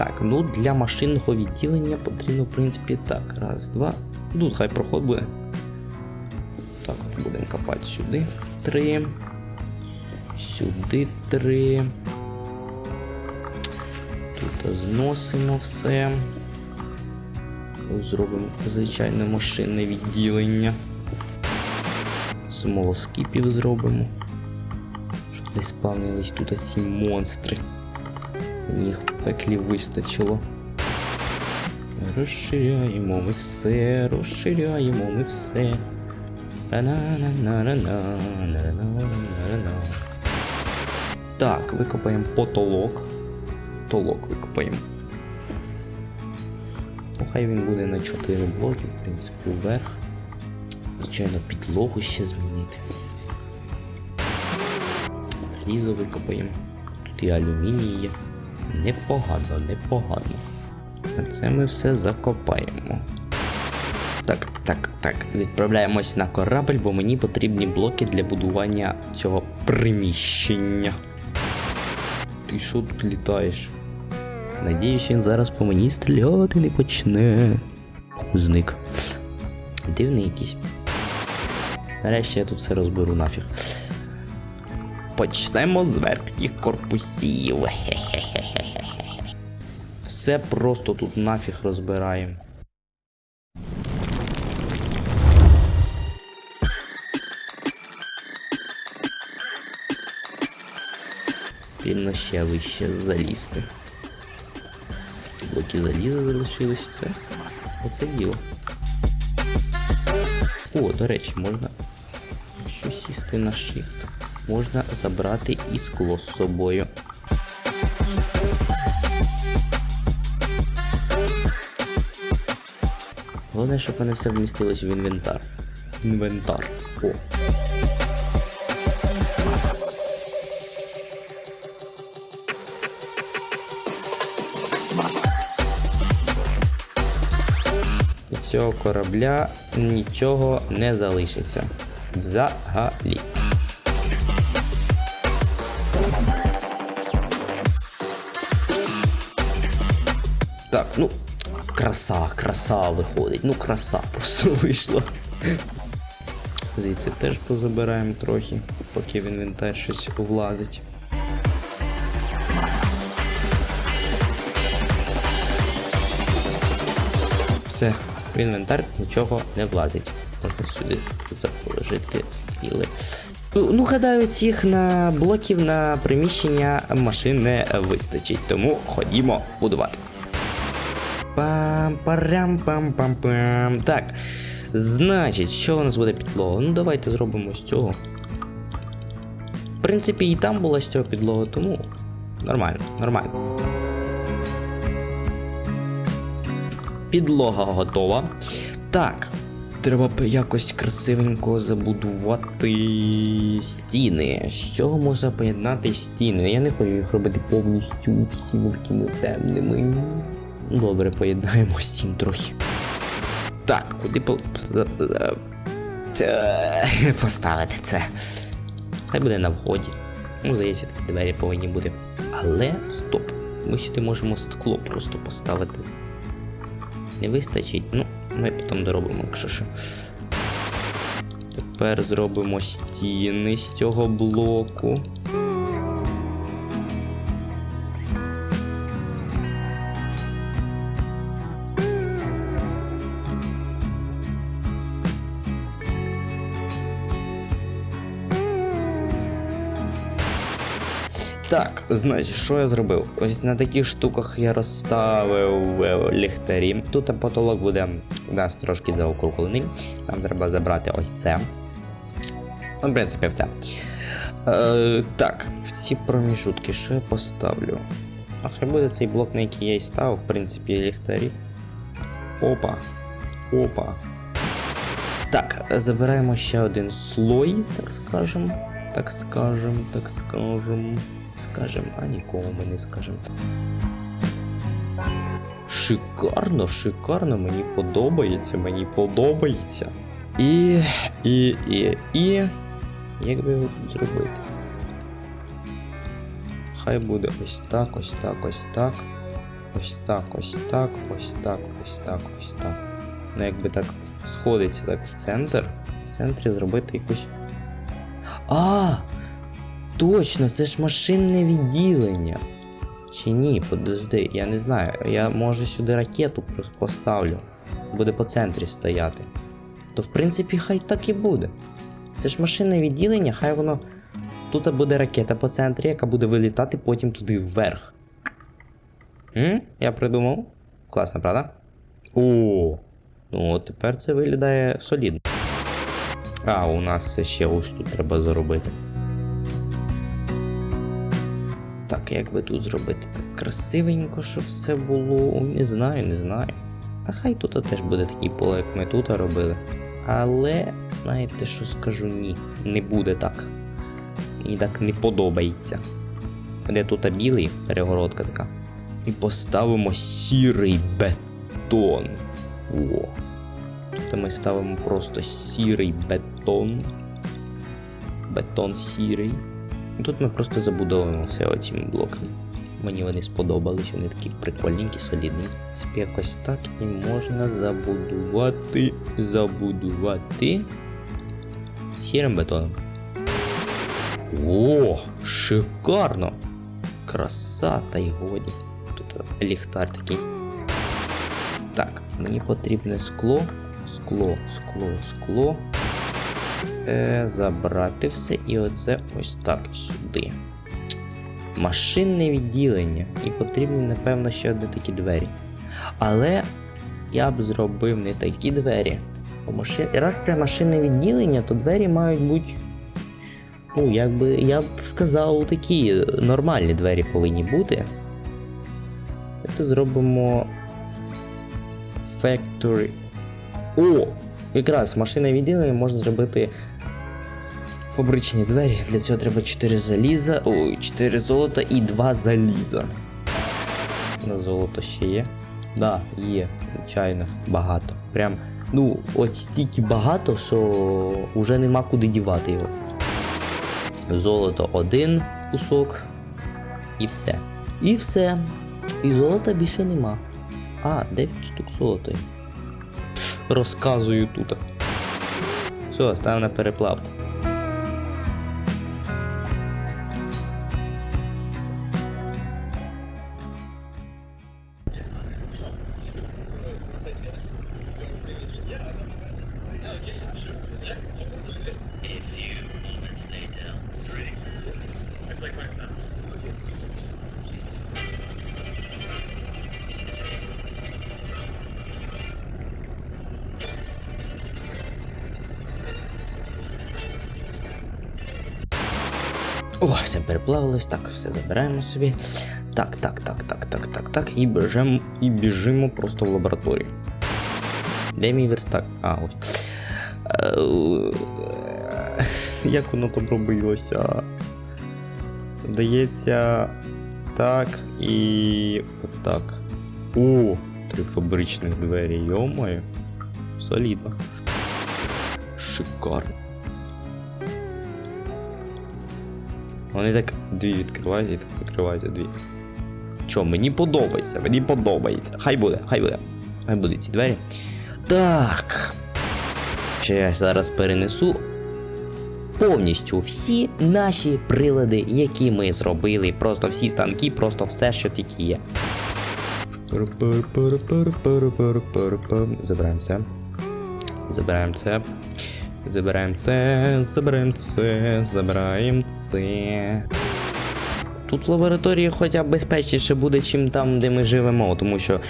Так, ну для машинного відділення потрібно, в принципі, так. Раз, два. Тут хай проход буде. Так, от будемо копати сюди. Три. Сюди три. Тут зносимо все. Зробимо звичайне машинне відділення. Смолоскипів зробимо. Щоб не спавнились тут ці монстри їх в пеклі вистачило. Розширяємо ми все, розширяємо ми все. Так, викопаємо потолок. Потолок викопаємо. Ну, хай він буде на 4 блоки, в принципі, вверх. Звичайно, підлогу ще змінити. Залізо викопаємо. Тут і алюміній є. Непогано, непогано. А це ми все закопаємо. Так, так, так. Відправляємось на корабль, бо мені потрібні блоки для будування цього приміщення. Ти що тут літаєш? Надіюсь, він зараз по мені стріляти не почне. Зник. Дивний якийсь. Нарешті я тут все розберу нафіг. Почнемо з верхніх корпусів. Хе-хе-хе-хе. Все просто тут нафіг розбираємо. Потрібно ще вище залізти. Блоки заліза залишились, все. Оце діло. О, до речі, можна. Якщо сісти на shift, можна забрати і скло з собою. Головне, щоб мене все вмістилось в інвентар. Інвентар. О. Цього корабля нічого не залишиться. Взагалі. Так, ну, краса, краса виходить. Ну, краса просто вийшла. Звідси теж позабираємо трохи, поки в інвентар щось влазить. Все, в інвентар нічого не влазить. Можна сюди заложити стріли. Ну, ну, гадаю, цих на блоків на приміщення машин не вистачить, тому ходімо будувати. Пам парам пам пам пам Так. Значить, що у нас буде підлога? Ну давайте зробимо з цього. В принципі, і там була з цього підлога, тому нормально, нормально. Підлога готова. Так, треба якось красивенько забудувати стіни. З чого можна поєднати стіни? Я не хочу їх робити повністю всіми такими темними. Добре, поєднаємо стін трохи. Так, куди по... це... поставити це? Хай буде на вході. Ну, здається, такі двері повинні бути. Але стоп. Ми сюди можемо скло просто поставити. Не вистачить, ну, ми потім доробимо, якщо що. Тепер зробимо стіни з цього блоку. Так, значить, що я зробив? Ось на таких штуках я розставив е, ліхтарі. Тут потолок буде у нас трошки заокруглений. Нам треба забрати ось це. Ну, в принципі, все. Е, так, в ці проміжутки що я поставлю? А хай буде цей блок, на який я і став, в принципі, ліхтарі. Опа. Опа. Так, забираємо ще один слой, так скажем. Так скажем, так скажем. Скажем, а нікому ми не скажем. Шикарно, шикарно, мені подобається, мені подобається. І. І. І. І. Як би його зробити? Хай буде ось так, ось так, ось так. ось так, ось так, ось так, ось так, ось так. Ну, якби так сходиться так в центр. В центрі зробити якусь. А! Точно, це ж машинне відділення. Чи ні, подожди, я не знаю. Я може сюди ракету поставлю. Буде по центрі стояти. То в принципі хай так і буде. Це ж машинне відділення, хай воно. Тут буде ракета по центрі, яка буде вилітати потім туди вверх. М? Я придумав. Класно, правда? О! Ну, от тепер це виглядає солідно. А, у нас ще ось тут треба зробити. Так, як би тут зробити так красивенько, щоб все було. Не знаю, не знаю. А хай тут теж буде такий поле, як ми тут робили. Але, знаєте, що скажу ні, не буде так. Мені так не подобається. Де тут білий, перегородка така. І поставимо сірий бетон. О. Тут ми ставимо просто сірий бетон. Бетон сірий. Тут ми просто забудовуємо все оціми блоками. Мені вони сподобались, вони такі прикольненькі, солідні. Це якось так і можна забудувати. Забудувати. Сірим бетоном. О, шикарно! Краса та й годі. Тут ліхтар такий. Так, мені потрібне скло. Скло, скло, скло. Е, забрати все і оце ось так сюди. Машинне відділення. І потрібні, напевно, ще одні такі двері. Але я б зробив не такі двері. Бо машин... Раз це машинне відділення, то двері мають бути. Ну, якби я б сказав, такі нормальні двері повинні бути. Це зробимо. Factory. О! Якраз машинне відділення можна зробити фабричні двері. Для цього треба 4 заліза, ой, 4 золота і 2 заліза. На золото ще є? Да, є, звичайно, багато. Прям, ну, ось стільки багато, що вже нема куди дівати його. Золото один кусок. І все. І все. І золота більше нема. А, 9 штук золота. Розказую тут. Все, ставимо на переплавку. О, все переплавилось, так, все забираємо собі. Так, так, так, так, так, так, так. І біжимо, і біжимо просто в лабораторію. Де мій верстак? А, ось. Е, Як воно там робилося? Здається, так і отак. О, три фабричних двері, йомаю. Солідно. Шикарно. Вони так дві відкриваються і так закриваються дві. Що, мені подобається, мені подобається. Хай буде, хай буде. Хай будуть ці двері. Так. Ще я зараз перенесу повністю всі наші прилади, які ми зробили. Просто всі станки, просто все, що тільки є. Забираємо це. Забираємо це. Забираємо це, забираємо це, забираємо це. Тут в лабораторії хоча б безпечніше буде, чим там, де ми живемо, тому що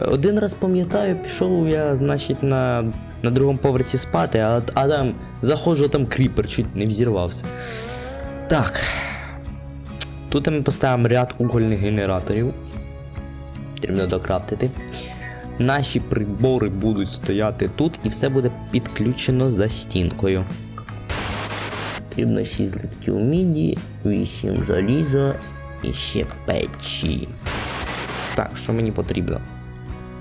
один раз пам'ятаю, пішов я, значить, на, на другому поверсі спати, а, а там заходжу, там кріпер чуть не взірвався. Так. Тут ми поставимо ряд угольних генераторів. Потрібно докрафтити. Наші прибори будуть стояти тут і все буде підключено за стінкою. Потрібно 6 литків міді, 8 заліза і ще печі. Так, що мені потрібно?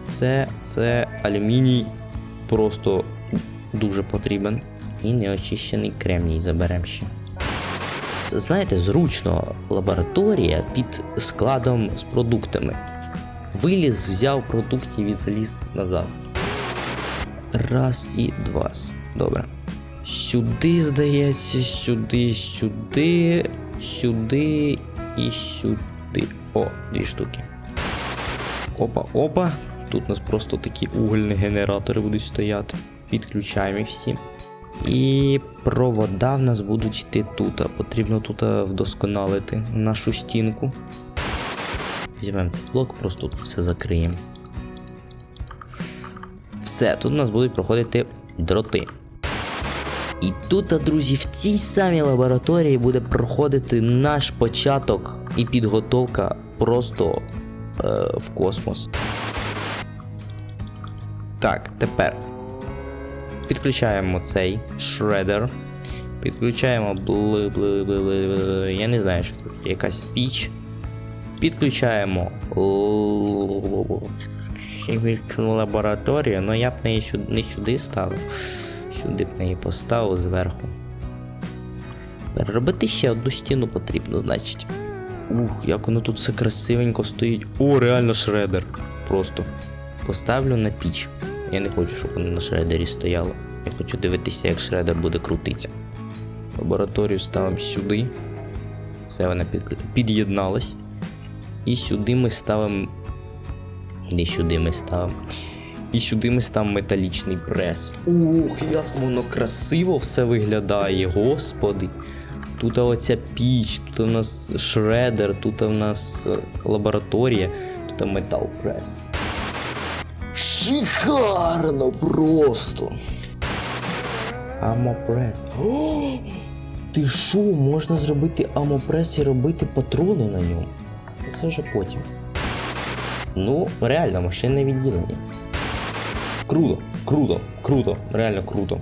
Це, це алюміній просто дуже потрібен. І неочищений кремній заберемо ще. Знаєте, зручно лабораторія під складом з продуктами. Виліз, взяв продуктів і заліз назад. Раз і два. Добре. Сюди, здається, сюди, сюди, сюди і сюди. О, дві штуки. Опа, опа. Тут у нас просто такі угольні генератори будуть стояти. Підключаємо їх всі. І провода в нас будуть йти тут. Потрібно тут вдосконалити нашу стінку. Візьмемо цей блок, просто тут все закриємо. Все, тут у нас будуть проходити дроти. І тут, друзі, в цій самій лабораторії буде проходити наш початок і підготовка просто е, в космос. Так, тепер підключаємо цей шредер. Підключаємо бли, бли, бли, бли, я не знаю, що це таке, якась піч. Підключаємо хімічну лабораторію, але я б неї не сюди ставив. Сюди б неї поставив зверху. Переробити ще одну стіну потрібно, значить. Ух, як воно тут все красивенько стоїть. О, реально шредер. Просто. Поставлю на піч. Я не хочу, щоб воно на шредері стояло. Я хочу дивитися, як шредер буде крутитися. Лабораторію ставимо сюди. Все, вона під'єдналась. І сюди ми ставимо. Не сюди ми ставимо. І сюди ми ставимо металічний прес. Ух, як воно красиво все виглядає, господи. Тут оця піч, тут у нас шредер, тут у нас е, лабораторія, тут метал прес. Шикарно просто. Амопрес. Ти що, можна зробити амопрес і робити патрони на ньому? Це вже потім. Ну, реально, машинне відділення. Круто, круто, круто, реально круто.